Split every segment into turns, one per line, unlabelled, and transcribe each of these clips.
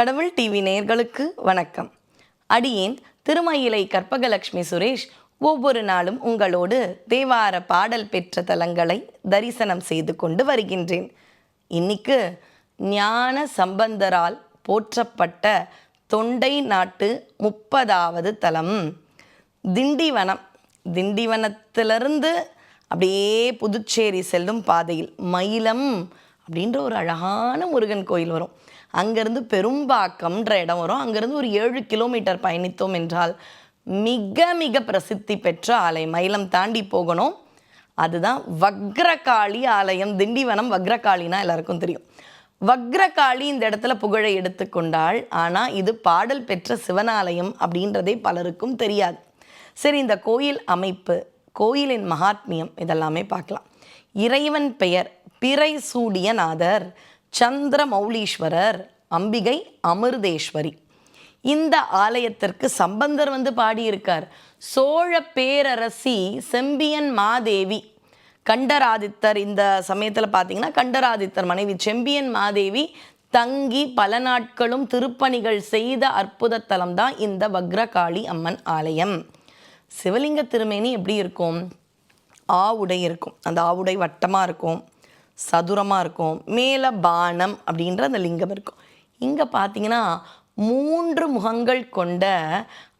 கடவுள் டிவி நேயர்களுக்கு வணக்கம். அடியேன் திருமயிலை கற்பகலட்சுமி சுரேஷ் ஒவ்வொரு நாளும் உங்களோடு தேவார பாடல் பெற்ற தலங்களை தரிசனம் செய்து கொண்டு வருகின்றேன். இன்னைக்கு ஞான சம்பந்தரால் போற்றப்பட்ட தொண்டை நாட்டு முப்பதாவது தலம். திண்டிவனம். திண்டிவனத்திலிருந்து அப்படியே புதுச்சேரி செல்லும் பாதையில் மயிலம் அப்படின்ற ஒரு அழகான முருகன் கோயில் வரும். அங்கேருந்து பெரும்பாக்கம்ன்ற இடம் வரும். அங்கேருந்து ஒரு ஏழு கிலோமீட்டர் பயணித்தோம் என்றால் மிக மிக பிரசித்தி பெற்ற ஆலயம். மயிலம் தாண்டி போகணும். அதுதான் வக்ரகாளி ஆலயம். திண்டிவனம் வக்ரகாளினா எல்லாருக்கும் தெரியும். வக்ரகாளி இந்த இடத்துல புகழை எடுத்துக்கொண்டாள் ஆனால் இது பாடல் பெற்ற சிவனாலயம் அப்படின்றதே பலருக்கும் தெரியாது. சரி இந்த கோயில் அமைப்பு கோயிலின் மகாத்மியம் இதெல்லாமே பார்க்கலாம். இறைவன் பெயர் பிறை சூடியநாதர் சந்திர மௌலீஸ்வரர் அம்பிகை அமிர்தேஸ்வரி. இந்த ஆலயத்திற்கு சம்பந்தர் வந்து பாடியிருக்கார். சோழ பேரரசி செம்பியன் மாதேவி. கண்டராதித்தர் இந்த சமயத்தில் பார்த்தீங்கன்னா கண்டராதித்தர் மனைவி செம்பியன் மாதேவி தங்கி பல நாட்களும் திருப்பணிகள் செய்த அற்புத தலம் தான் இந்த வக்ரகாளி அம்மன் ஆலயம். சிவலிங்க திருமேனி எப்படி இருக்கும்? ஆவுடை இருக்கும். அந்த ஆவுடை வட்டமாக இருக்கும். சதுரமாக இருக்கும். மேலே பானம் அப்படின்ற அந்த லிங்கம் இருக்கும். இங்கே பார்த்தீங்கன்னா மூன்று முகங்கள் கொண்ட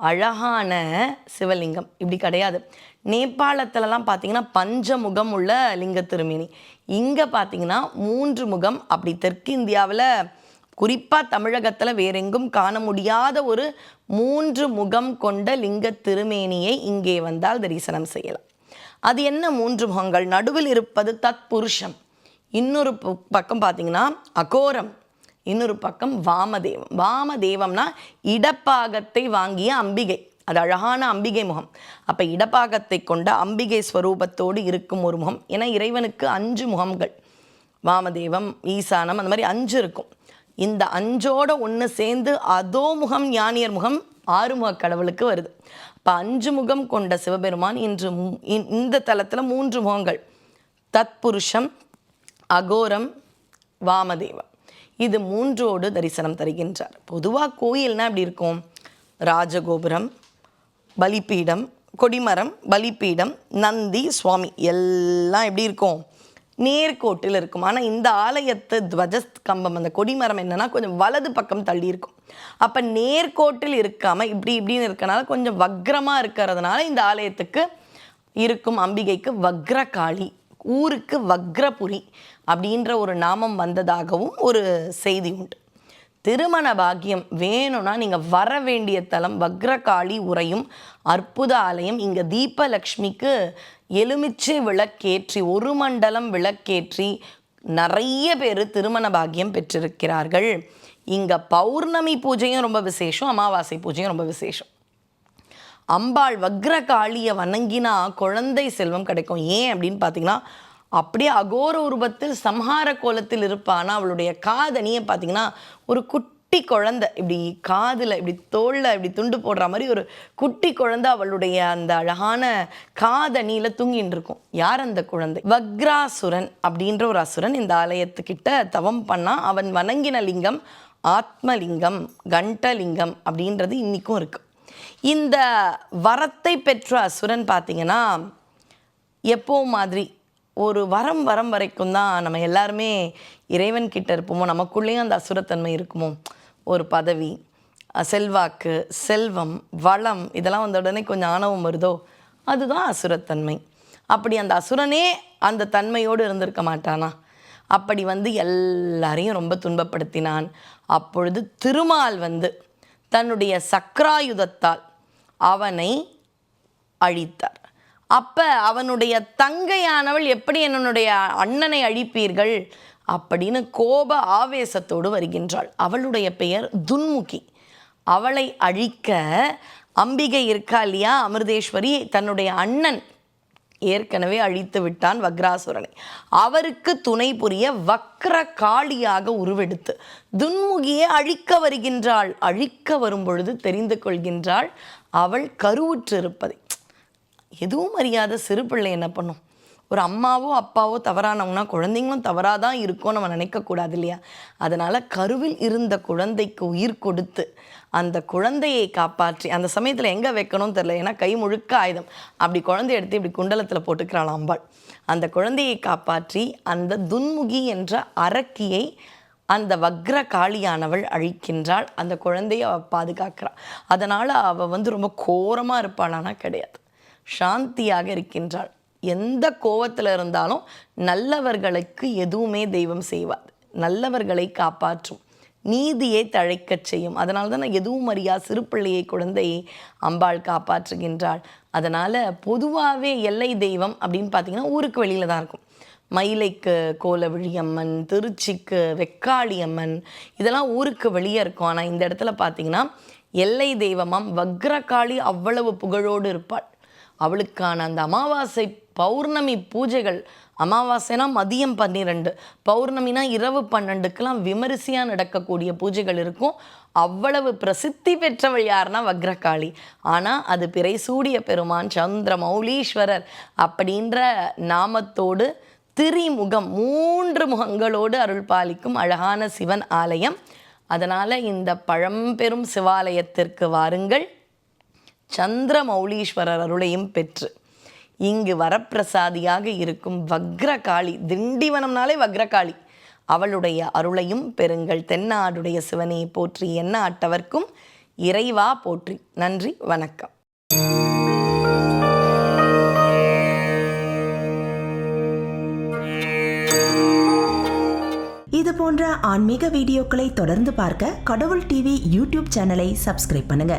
அழகான சிவலிங்கம். இப்படி கிடையாது. நேபாளத்துலலாம் பார்த்தீங்கன்னா பஞ்சமுகம் உள்ள லிங்க திருமேனி. இங்கே பார்த்தீங்கன்னா மூன்று முகம். அப்படி தெற்கு இந்தியாவில் குறிப்பாக தமிழகத்தில் வேறெங்கும் காண முடியாத ஒரு மூன்று முகம் கொண்ட லிங்க திருமேனியை இங்கே வந்தால் தரிசனம் செய்யலாம். அது என்ன மூன்று முகங்கள்? நடுவில் இருப்பது தத்புருஷம். இன்னொரு பக்கம் பார்த்தீங்கன்னா அகோரம் இன்னொரு பக்கம் வாமதேவம். வாமதேவம்னா இடப்பாகத்தை வாங்கிய அம்பிகை. அது அழகான அம்பிகை முகம். அப்போ இடப்பாகத்தை கொண்ட அம்பிகை ஸ்வரூபத்தோடு இருக்கும் ஒரு முகம். ஏன்னா இறைவனுக்கு அஞ்சு முகங்கள். வாமதேவம் ஈசானம் அந்த மாதிரி அஞ்சு இருக்கும். இந்த அஞ்சோட ஒன்று சேர்ந்து அதோ முகம் ஞானியர் முகம் ஆறுமுக கடவுளுக்கு வருது. அப்போ அஞ்சு முகம் கொண்ட சிவபெருமான் இன்று இந்த தலத்தில் மூன்று முகங்கள். தத்புருஷம் அகோரம் வாமதேவம் இது மூன்றோடு தரிசனம் தருகின்றார். பொதுவாக கோயில்னா எப்படி இருக்கும்? ராஜகோபுரம் பலிப்பீடம் கொடிமரம் பலிப்பீடம் நந்தி சுவாமி எல்லாம் எப்படி இருக்கும்? நேர்கோட்டில் இருக்கும். ஆனால் இந்த ஆலயத்து துவஜ கம்பம் அந்த கொடிமரம் என்னன்னா கொஞ்சம் வலது பக்கம் தள்ளி இருக்கும். அப்போ நேர்கோட்டில் இருக்காமல் இப்படி இப்படின்னு இருக்கனால கொஞ்சம் வக்ரமாக இருக்கிறதுனால இந்த ஆலயத்துக்கு இருக்கும் அம்பிகைக்கு வக்ரகாளி ஊருக்கு வக்ரபுரி அப்படின்ற ஒரு நாமம் வந்ததாகவும் ஒரு செய்தி உண்டு. திருமண பாக்கியம் வேணும்னா நீங்கள் வர வேண்டிய தலம் வக்ரகாளி உரையும் அற்புத ஆலயம். இங்கே தீபலக்ஷ்மிக்கு எலுமிச்சை விளக்கேற்றி ஒரு மண்டலம் விளக்கேற்றி நிறைய பேர் திருமண பாக்கியம் பெற்றிருக்கிறார்கள். இங்கே பௌர்ணமி பூஜையும் ரொம்ப விசேஷம் அமாவாசை பூஜையும் ரொம்ப விசேஷம். அம்பாள் வக்ரகாளியை வணங்கினா குழந்தை செல்வம் கிடைக்கும். ஏன் அப்படின்னு பார்த்தீங்கன்னா அப்படியே அகோர உருவத்தில் சம்ஹார கோலத்தில் இருப்பானா அவளுடைய காதணியை பார்த்தீங்கன்னா ஒரு குட்டி குழந்தை இப்படி காதில் இப்படி தோளில் இப்படி துண்டு போடுற மாதிரி ஒரு குட்டி குழந்தை அவளுடைய அந்த அழகான காதணியில் தூங்கின்னு இருக்கும். யார் அந்த குழந்தை? வக்ராசுரன் அப்படின்ற ஒரு அசுரன் இந்த ஆலயத்துக்கிட்ட தவம் பண்ணால் அவன் வணங்கின லிங்கம் ஆத்மலிங்கம் கண்டலிங்கம் அப்படின்றது இன்றைக்கும் இருக்குது இந்த வரத்தை பெற்ற அசுரன் பார்த்தீங்கன்னா எப்போ மாதிரி ஒரு வரம் வரம் வரைக்கும் தான் நம்ம எல்லாருமே இறைவன் கிட்ட இருப்போமோ நமக்குள்ளேயும் அந்த அசுரத்தன்மை இருக்குமோ? ஒரு பதவி செல்வாக்கு செல்வம் வளம் இதெல்லாம் வந்த உடனே கொஞ்சம் ஆணவம் வருதோ? அதுதான் அசுரத்தன்மை. அப்படி அந்த அசுரனே அந்த தன்மையோடு இருந்திருக்க மாட்டானா? அப்படி வந்து எல்லாரையும் ரொம்ப துன்பப்படுத்தினான். அப்பொழுது திருமால் வந்து தன்னுடைய சக்ராயுதத்தால் அவனை அழித்தார். அப்போ அவனுடைய தங்கையானவள் எப்படி என்னுடைய அண்ணனை அழிப்பீர்கள்? அப்படின்னு கோப ஆவேசத்தோடு வருகின்றாள். அவளுடைய பெயர் துன்முகி. அவளை அழிக்க அம்பிகை இருக்கா இல்லையா? அமிர்தேஸ்வரி தன்னுடைய அண்ணன் ஏற்கனவே அழித்து விட்டான் வக்ராசுரனை. அவருக்கு துணை புரிய வக்ர காளியாக உருவெடுத்து துன்முகியை அழிக்க வருகின்றாள். அழிக்க வரும் பொழுது தெரிந்து கொள்கின்றாள். அவள் கருவுற்று இருப்பதை எதுவும் அறியாத சிறு பிள்ளை என்ன பண்ணும்? ஒரு அம்மாவோ அப்பாவோ தவறானவங்கன்னா குழந்தைங்களும் தவறாக தான் இருக்கும் நம்ம நினைக்கக்கூடாது இல்லையா? அதனால் கருவில் இருந்த குழந்தைக்கு உயிர் கொடுத்து அந்த குழந்தையை காப்பாற்றி அந்த சமயத்தில் எங்கே வைக்கணும்னு தெரில ஏன்னா கை முழுக்க ஆயுதம். அப்படி குழந்தைய எடுத்து இப்படி குண்டலத்தில் போட்டுக்கிறாள் அம்பாள். அந்த குழந்தையை காப்பாற்றி அந்த துன்முகி என்ற அரக்கியை அந்த வக்ர காளியானவள் அழிக்கின்றாள். அந்த குழந்தையை அவள் பாதுகாக்கிறாள் அதனால் அவள் வந்து ரொம்ப கோரமாக இருப்பாளானா கிடையாது. சாந்தியாக இருக்கின்றாள். எந்த கோவத்தில் இருந்தாலும் நல்லவர்களுக்கு எதுவுமே தெய்வம் செய்வாது. நல்லவர்களை காப்பாற்றும். நீதியை தழைக்கச் செய்யும். அதனால தான் எதுவும் அறியா சிறு பிள்ளையை குழந்தையை அம்பாள் காப்பாற்றுகின்றாள். அதனால் பொதுவாகவே எல்லை தெய்வம் அப்படின்னு பார்த்தீங்கன்னா ஊருக்கு வெளியில் தான் இருக்கும். மயிலைக்கு கோலவிழி அம்மன் திருச்சிக்கு வெக்காளி அம்மன் இதெல்லாம் ஊருக்கு வெளியே இருக்கும். ஆனால் இந்த இடத்துல பார்த்தீங்கன்னா எல்லை தெய்வமாம். வக்ரகாளி அவ்வளவு புகழோடு இருப்பாள். அவளுக்கான அந்த அமாவாசை பௌர்ணமி பூஜைகள் அமாவாசைனா மதியம் பன்னிரெண்டு பௌர்ணமினா இரவு பன்னெண்டுக்கெலாம் விமரிசையாக நடக்கக்கூடிய பூஜைகள் இருக்கும். அவ்வளவு பிரசித்தி பெற்றவள் யாருன்னா வக்ரகாளி. ஆனால் அது பிறை சூடிய பெருமான் சந்திர மௌலீஸ்வரர் அப்படின்ற நாமத்தோடு திரிமுகம் மூன்று முகங்களோடு அருள் பாலிக்கும் அழகான சிவன் ஆலயம். அதனால் இந்த பழம்பெரும் சிவாலயத்திற்கு வாருங்கள். சந்திர மௌலீஸ்வரர் அருளையும் பெற்று. இங்கு வரப்பிரசாதியாக இருக்கும் வக்ரகாளி திண்டிவனம்னாலே வக்ரகாளி. அவளுடைய அருளையும் பெருங்கள் தென்னாடுடைய சிவனை போற்றி என்ன ஆட்டவர்க்கும் இறைவா போற்றி. நன்றி வணக்கம்.
இது போன்ற ஆன்மீக வீடியோக்களை தொடர்ந்து பார்க்க கடவுள் டிவி யூடியூப் சேனலை சப்ஸ்கிரைப் பண்ணுங்க.